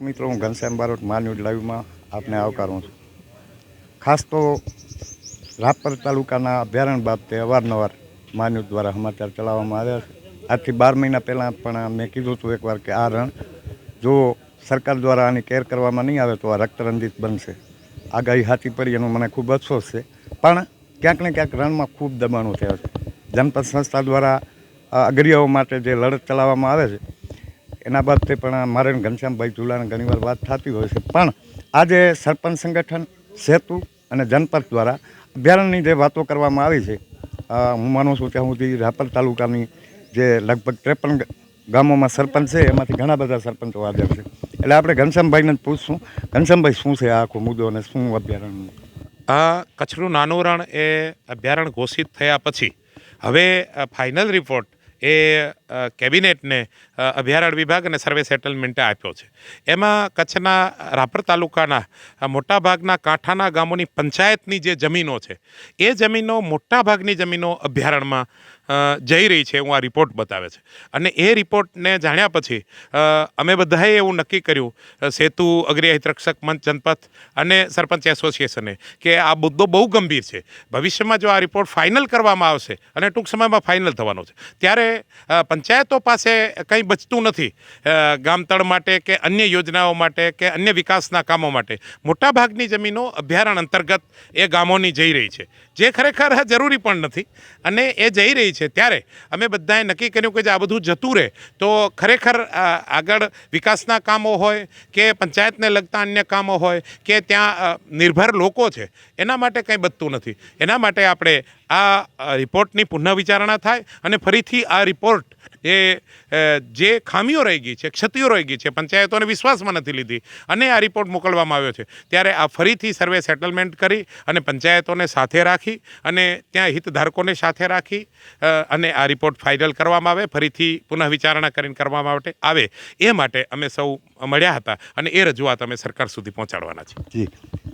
મિત્રો, હું ઘનશ્યામ બારોટ મા ન્યૂઝ લાઈવમાં આપને આવકારું છું. ખાસ તો રાપર તાલુકાના અભયારણ્ય બાબતે અવારનવાર મા દ્વારા સમાચાર ચલાવવામાં આવ્યા છે. આજથી બાર મહિના પહેલાં પણ મેં કીધું હતું એકવાર કે આ રણ જો સરકાર દ્વારા આની કેર કરવામાં નહીં આવે તો આ રક્તરંજિત બનશે. આગાહી હાથી પડી એનો મને ખૂબ અફસોસ છે. પણ ક્યાંક ને ક્યાંક રણમાં ખૂબ દબાણો થયા છે. જનપદ સંસ્થા દ્વારા અગરિયાઓ માટે જે લડત ચલાવવામાં આવે છે એના બાબતે પણ મારે ઘનશ્યામભાઈ ઝુલાને ઘણીવાર વાત થતી હોય છે. પણ આજે સરપંચ સંગઠન, સેતુ અને જનપથ દ્વારા અભયારણ્યની જે વાતો કરવામાં આવી છે હું માનું છું ત્યાં સુધી રાપર તાલુકાની જે લગભગ ત્રેપન ગામોમાં સરપંચ છે, એમાંથી ઘણા બધા સરપંચો હાજર છે. એટલે આપણે ઘનશ્યામભાઈને જ પૂછશું, ઘનશ્યામભાઈ, શું છે આ આખો મુદ્દો અને શું અભયારણ્ય? આ કચ્છનું નાનું રણ એ અભયારણ્ય ઘોષિત થયા પછી હવે ફાઇનલ રિપોર્ટ એ કેબિનેટને અભયારણ્ય વિભાગ અને સર્વે સેટલમેન્ટે આપ્યો છે. એમાં કચ્છના રાપર તાલુકાના મોટાભાગના કાંઠાના ગામોની પંચાયતની જે જમીનો છે, એ જમીનો મોટાભાગની જમીનો અભયારણ્યમાં જઈ રહી છે એવું આ રિપોર્ટ બતાવે છે. અને એ રિપોર્ટને જાણ્યા પછી અમે બધાએ એવું નક્કી કર્યું સેતુ અગ્રિય હિતરક્ષક મંચ જનપથ અને સરપંચ એસોસિએશને કે આ મુદ્દો બહુ ગંભીર છે. ભવિષ્યમાં જો આ રિપોર્ટ ફાઇનલ કરવામાં આવશે, અને ટૂંક સમયમાં ફાઇનલ થવાનો છે, ત્યારે પંચાયતો પાસે કંઈ બચતું નથી ગામતળ માટે કે અન્ય યોજનાઓ માટે કે અન્ય વિકાસના કામો માટે. મોટાભાગની જમીનો અભયારણ્ય અંતર્ગત એ ગામોની જઈ રહી છે. જે ખરેખર જરૂરી પણ નથી. અને એ જઈ રહી છે ત્યારે અમે બધાએ નક્કી કર્યું કે જે આ બધું જતું રહે, તો ખરેખર આગળ વિકાસના કામો હોય કે પંચાયતને લગતા અન્ય કામો હોય કે ત્યાં નિર્ભર લોકો છે, એના માટે કંઈ બચતું નથી. એના માટે આપણે આ રિપોર્ટની પુનઃ વિચારણા થાય અને ફરીથી આ રિપોર્ટ એ જે ખામીઓ રહી ગઈ છે ક્ષતિઓ રહી ગઈ છે પંચાયતોને વિશ્વાસમાં નથી લીધી અને આ રિપોર્ટ મોકલવામાં આવ્યો છે ત્યારે આ ફરીથી સર્વે સેટલમેન્ટ કરી અને પંચાયતોને સાથે રાખી અને ત્યાં હિતધારકોને સાથે રાખી અને આ રિપોર્ટ ફાઇનલ કરવામાં આવે ફરીથી પુનઃ વિચારણા કરીને કરવામાં માટે આવે એ માટે અમે સૌ મળ્યા હતા અને એ રજૂઆત અમે સરકાર સુધી પહોંચાડવાના છીએ. જી.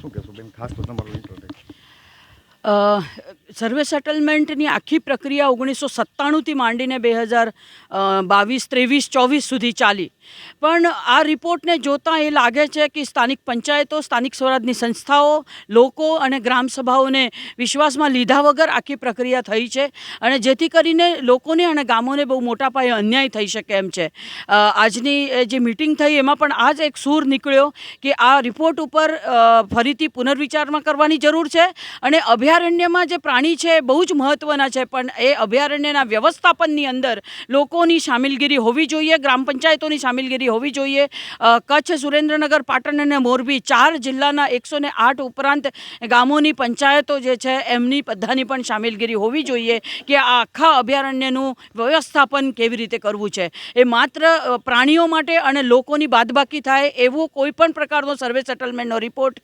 શું કહેશો બેન ખાસ તો તમારું સર્વે સેટલમેન્ટની આખી પ્રક્રિયા ઓગણીસો સત્તાણુંથી માંડીને બે હજાર બાવીસ, ત્રેવીસ, ચોવીસ સુધી ચાલી. પણ આ રિપોર્ટને જોતાં એ લાગે છે કે સ્થાનિક પંચાયતો, સ્થાનિક સ્વરાજની સંસ્થાઓ, લોકો અને ગ્રામસભાઓને વિશ્વાસમાં લીધા વગર આખી પ્રક્રિયા થઈ છે અને જેથી કરીને લોકોને અને ગામોને બહુ મોટા પાયે અન્યાય થઈ શકે એમ છે. આજની જે મિટિંગ થઈ એમાં પણ આ જ એક સૂર નીકળ્યો કે આ રિપોર્ટ ઉપર ફરીથી પુનર્વિચારમાં કરવાની જરૂર છે અને અભયારણ્યમાં જે પ્રાણી છે, બહુ જ મહત્ત્વના છે, પણ એ અભયારણ્યના વ્યવસ્થાપનની અંદર લોકોની સામેલગીરી હોવી જોઈએ, ગ્રામ પંચાયતોની સામેલગીરી હોવી જોઈએ. કચ્છ, સુરેન્દ્રનગર, પાટણ અને મોરબી ચાર જિલ્લાના એકસો આઠ ઉપરાંત ગામોની પંચાયતો જે છે, એમની બધાની પણ સામેલગીરી હોવી જોઈએ કે આ આખા અભયારણ્યનું વ્યવસ્થાપન કેવી રીતે કરવું છે. એ માત્ર પ્રાણીઓ માટે અને લોકોની બાદબાકી થાય એવો કોઈ પણ પ્રકારનો સર્વે સેટલમેન્ટનો રિપોર્ટ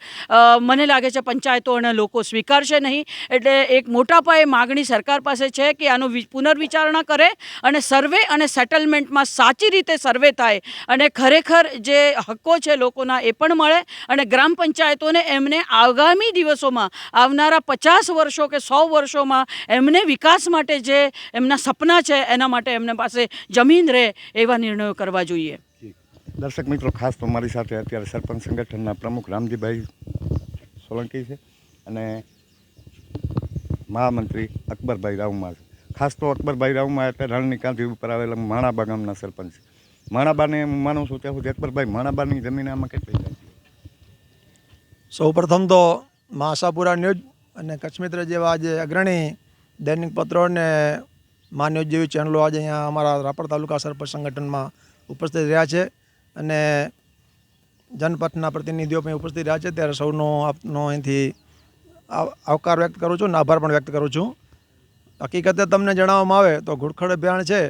મને લાગે છે પંચાયતો અને લોકો સ્વીકારશે નહીં. એટલે એક મોટા પાયે માગણી સરકાર પાસે છે કે આનો પુનર્વિચારણા કરે અને સર્વે અને સેટલમેન્ટમાં સાચી રીતે સર્વે થાય અને ખરેખર જે હક્કો છે લોકોના એ પણ મળે અને ગ્રામ પંચાયતોને એમને આગામી દિવસોમાં, આવનારા પચાસ વર્ષો કે સો વર્ષોમાં એમને વિકાસ માટે જે એમના સપના છે એના માટે એમને પાસે જમીન રહે એવા નિર્ણયો કરવા જોઈએ. દર્શક મિત્રો, ખાસ તો મારી સાથે અત્યારે સરપંચ સંગઠનના પ્રમુખ રામજીભાઈ સોલંકી છે અને મહામંત્રી અકબરભાઈ રાવમા ખાસ તો અકબરભાઈ રાવમા એટલે રણની કાંધી ઉપર આવેલા માણાબા ગામના સરપંચ માણાબાને હું માનું છું ત્યાં સુધી અકબરભાઈ માણાબાની જમીન આમાં કેટલી સૌ સૌપ્રથમ તો મા ન્યૂઝ અને કચ્છ મિત્ર જેવા આજે અગ્રણી દૈનિક પત્રો અને મા ન્યૂઝ જેવી ચેનલો આજે અહીંયા અમારા રાપર તાલુકા સરપંચ સંગઠનમાં ઉપસ્થિત રહ્યા છે અને જનપથના પ્રતિનિધિઓ પણ ઉપસ્થિત રહ્યા છે. ત્યારે સૌનો આપનો અહીંથી આવકાર વ્યક્ત કરું છું અને આભાર પણ વ્યક્ત કરું છું. હકીકતે તમને જણાવવામાં આવે તો ઘુડખડ અભિયાન છે,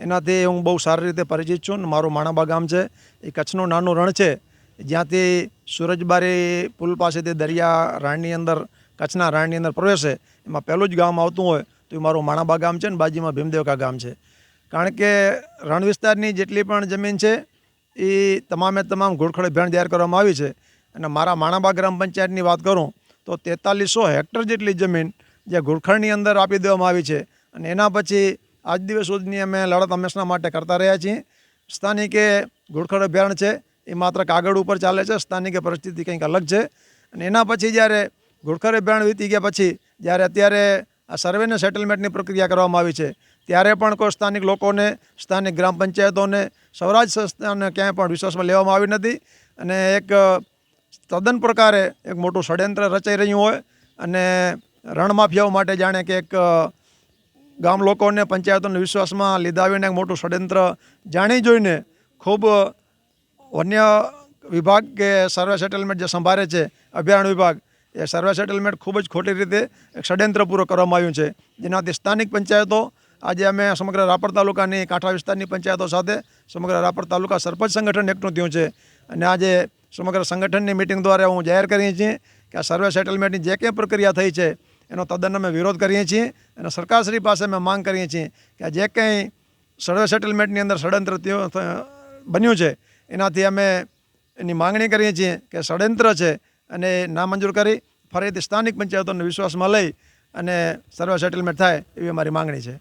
એનાથી હું બહુ સારી રીતે પરિચિત છું અને મારું માણાબા ગામ છે, એ કચ્છનું નાનું રણ છે. જ્યાંથી સૂરજબારી પુલ પાસેથી દરિયા રણની અંદર, કચ્છના રણની અંદર પ્રવેશે, એમાં પહેલું જ ગામ આવતું હોય તો એ મારું માણાબા ગામ છે ને બાજુમાં ભીમદેવકા ગામ છે. કારણ કે રણ વિસ્તારની જેટલી પણ જમીન છે, એ તમામે તમામ ઘોડખડ ભેણ તૈયાર કરવામાં આવી છે. અને મારા માણાબા ગ્રામ પંચાયતની વાત કરું તો તેતાલીસો હેક્ટર જેટલી જમીન જે ઘોડખડની અંદર આપી દેવામાં આવી છે. અને એના પછી આજ દિવસ સુધીની અમે લડત હંમેશા માટે કરતા રહ્યા છીએ. સ્થાનિકે ઘોડખડ અભિયાન છે, એ માત્ર કાગળ ઉપર ચાલે છે, સ્થાનિક પરિસ્થિતિ કંઈક અલગ છે. અને એના પછી જ્યારે ઘુડખર અભિયાન વીતી ગયા પછી, જ્યારે અત્યારે આ સર્વેને સેટલમેન્ટની પ્રક્રિયા કરવામાં આવી છે, ત્યારે પણ કોઈ સ્થાનિક લોકોને, સ્થાનિક ગ્રામ પંચાયતોને, સ્વરાજ સંસ્થાને ક્યાંય પણ વિશ્વાસમાં લેવામાં આવી નથી. અને એક તદ્દન પ્રકારે એક મોટું ષડયંત્ર રચાઈ રહ્યું હોય અને રણમાફિયાઓ માટે જાણે કે એક ગામ લોકોને, પંચાયતોને વિશ્વાસમાં લીધા આવીને એક મોટું ષડયંત્ર જાણી જોઈને ખૂબ વન્ય વિભાગ કે સર્વે સેટલમેન્ટ જે સંભાળે છે, અભયારણ્ય વિભાગ, એ સર્વે સેટલમેન્ટ ખૂબ જ ખોટી રીતે એક ષડયંત્ર પૂરો કરવામાં આવ્યું છે. જેનાથી સ્થાનિક પંચાયતો, આજે અમે સમગ્ર રાપર તાલુકાની કાંઠા વિસ્તારની પંચાયતો સાથે સમગ્ર રાપર તાલુકા સરપંચ સંગઠન એકઠું થયું છે. અને આજે સમગ્ર સંગઠનની મિટિંગ દ્વારા હું જાહેર કરીએ છીએ કે આ સર્વે સેટલમેન્ટની જે કંઈ પ્રક્રિયા થઈ છે એનો તદ્દન અમે વિરોધ કરીએ છીએ અને સરકારશ્રી પાસે અમે માંગ કરીએ છીએ કે જે કંઈ સર્વે સેટલમેન્ટની અંદર ષડયંત્ર બન્યું છે એનાથી અમે એની માંગણી કરીએ છીએ કે ષડયંત્ર છે અને એ નામંજૂર કરી ફરીથી સ્થાનિક પંચાયતોને વિશ્વાસમાં લઈ અને સર્વે સેટલમેન્ટ થાય એવી અમારી માંગણી છે.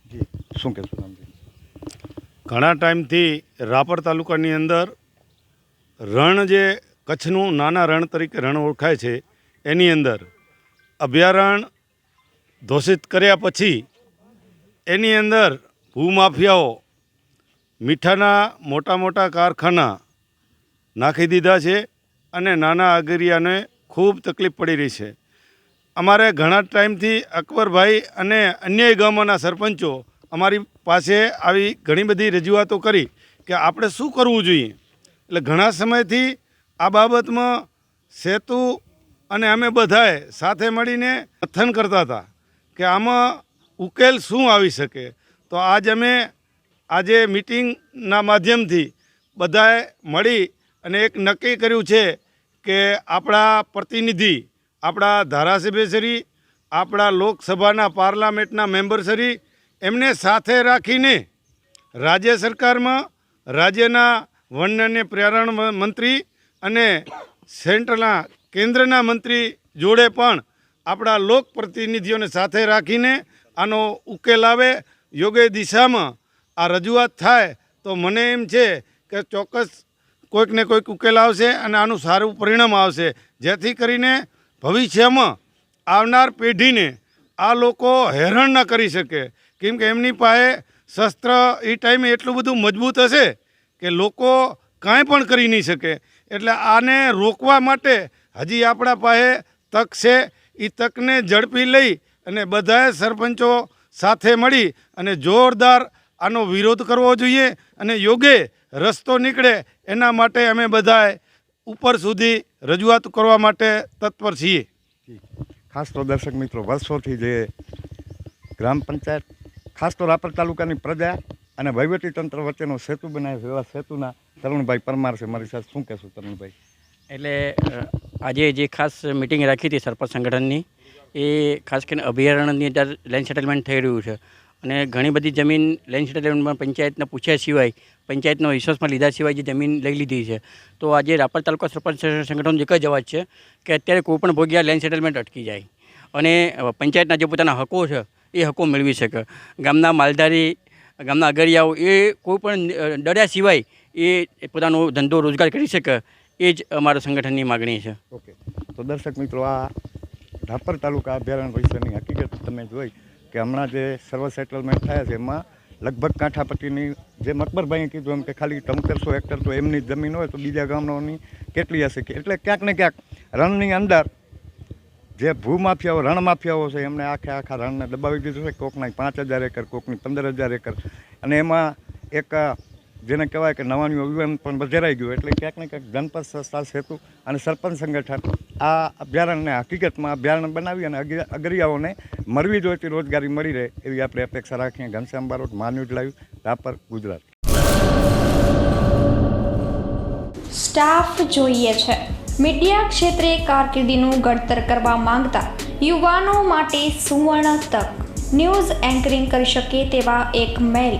શું કહેશો ઘણા ટાઈમથી રાપર તાલુકાની અંદર રણ જે કચ્છનું નાના રણ તરીકે રણ ઓળખાય છે. એની અંદર અભયારણ્ય ઘોષિત કર્યા પછી એની અંદર ભૂમાફિયાઓ મીઠાના મોટા મોટા કારખાના નાખી દીધા છે અને નાના આગરિયાને ખૂબ તકલીફ પડી રહી છે. અમારે ઘણા ટાઈમથી અકબરભાઈ અને અન્ય ગામોના સરપંચો અમારી પાસે આવી ઘણી બધી રજૂઆતો કરી કે આપણે શું કરવું જોઈએ? એટલે ઘણા સમયથી આ બાબતમાં સેતુ અને અમે બધાએ સાથે મળીને મથન કરતા હતા કે આમાં ઉકેલ શું આવી શકે. તો આજ અમે આજે મિટિંગના માધ્યમથી બધાએ મળી અને એક નક્કી કર્યું છે કે આપણા પ્રતિનિધિ, આપણા ધારાસભ્યશ્રી આપણા લોકસભાના પાર્લામેન્ટના મેમ્બરશ્રી એમને સાથે રાખીને રાજ્ય સરકારમાં રાજ્યના વન અને પર્યાવરણ મંત્રી અને સેન્ટ્રલના કેન્દ્રના મંત્રી જોડે પણ આપણા લોક પ્રતિનિધિઓને સાથે રાખીને આનો ઉકેલ આવે, યોગ્ય દિશામાં આ રજૂઆત થાય, તો મને એમ છે કે ચોક્કસ કોઈક ને કોઈક ઉકેલ આવશે અને આનું સારું પરિણામ આવશે. જેથી કરીને ભવિષ્યમાં આવનાર પેઢીને આ લોકો હેરાન ન કરી શકે. કેમ કે એમની પાસે શસ્ત્ર એ ટાઈમે એટલું બધું મજબૂત હશે કે લોકો કાંઈ પણ કરી નહીં શકે. એટલે આને રોકવા માટે હજી આપણા પાસે તક છે. એ તકને ઝડપી લઈ અને બધાએ સરપંચો સાથે મળી અને જોરદાર આનો વિરોધ કરવો જોઈએ અને યોગ્ય રસ્તો નીકળે એના માટે અમે બધાએ ઉપર સુધી રજૂઆત કરવા માટે તત્પર છીએ. ખાસ તો દર્શક મિત્રો, વર્ષોથી જે ગ્રામ પંચાયત, ખાસ તો રાપર તાલુકાની પ્રજા અને વહીવટીતંત્ર વચ્ચેનો સેતુ બનાવ્યો એવા સેતુના તરુણભાઈ પરમાર છે મારી સાથે શું કહેશું તરુણભાઈ? એટલે આજે જે ખાસ મિટિંગ રાખી હતી સરપંચ સંગઠનની એ ખાસ કરીને અભયારણ્યની અંદર લેન્ડ સેટલમેન્ટ થઈ રહ્યું છે. અને ઘણી બધી જમીન લેન્ડ સેટલમેન્ટમાં પંચાયતને પૂછ્યા સિવાય પંચાયતનો વિશ્વાસમાં લીધા સિવાય જે જમીન લઈ લીધી છે. તો આજે રાપર તાલુકા સરપંચ સંગઠનનો એક જ અવાજ છે કે અત્યારે કોઈ પણ ભોગ્યા લેન્ડ સેટલમેન્ટ અટકી જાય. અને પંચાયતના જે પોતાના હકો છે એ હકો મેળવી શકે. ગામના માલધારી ગામના અગરિયાઓ એ કોઈ પણ અ, ડર્યા સિવાય એ પોતાનો ધંધો રોજગાર કરી શકે એ જ અમારા સંગઠનની માગણી છે. ઓકે. તો દર્શક મિત્રો, આ રાપર તાલુકા અભયારણ્ય વિશેની હકીકત તમે જોઈ કે હમણાં જે સર્વ સેટલમેન્ટ થયા છે, એમાં લગભગ કાંઠાપટ્ટીની જે મકબરભાઈએ કીધું એમ કે ખાલી તમતેરસો હેક્ટર તો એમની જમીન હોય, તો બીજા ગામડાઓની કેટલી હશે કે? એટલે ક્યાંક ને ક્યાંક રણની અંદર જે ભૂમાફિયાઓ રણ માફિયાઓ છે એમને આખે આખા રણને દબાવી દીધું છે. કોકના પાંચ હજાર એકર, કોકની પંદર હજાર એકર. અને એમાં એક જેને કહેવાય કે નવાનું અભિયાન પણ વધેરાઈ ગયું એટલે ક્યાંક ને ક્યાંક જનપદ સંસ્થા સેતુ અને સરપંચ સંગઠન આ અભયારણ્યને હકીકતમાં અભયારણ્ય બનાવી અને અગિ- અગરિયાઓને મળવી જોઈતી રોજગારી મળી રહે એવી આપણે અપેક્ષા રાખીએ. ઘનશ્યામ બારોટ માન્યુજ લાવ્યું રાપર, ગુજરાત. સ્ટાફ જોઈએ છે. મીડિયા ક્ષેત્રે કારકિર્દીનું ઘડતર કરવા માંગતા યુવાનો માટે સુવર્ણ તક. ન્યૂઝ એન્કરિંગ કરી શકે તેવા એક મેલ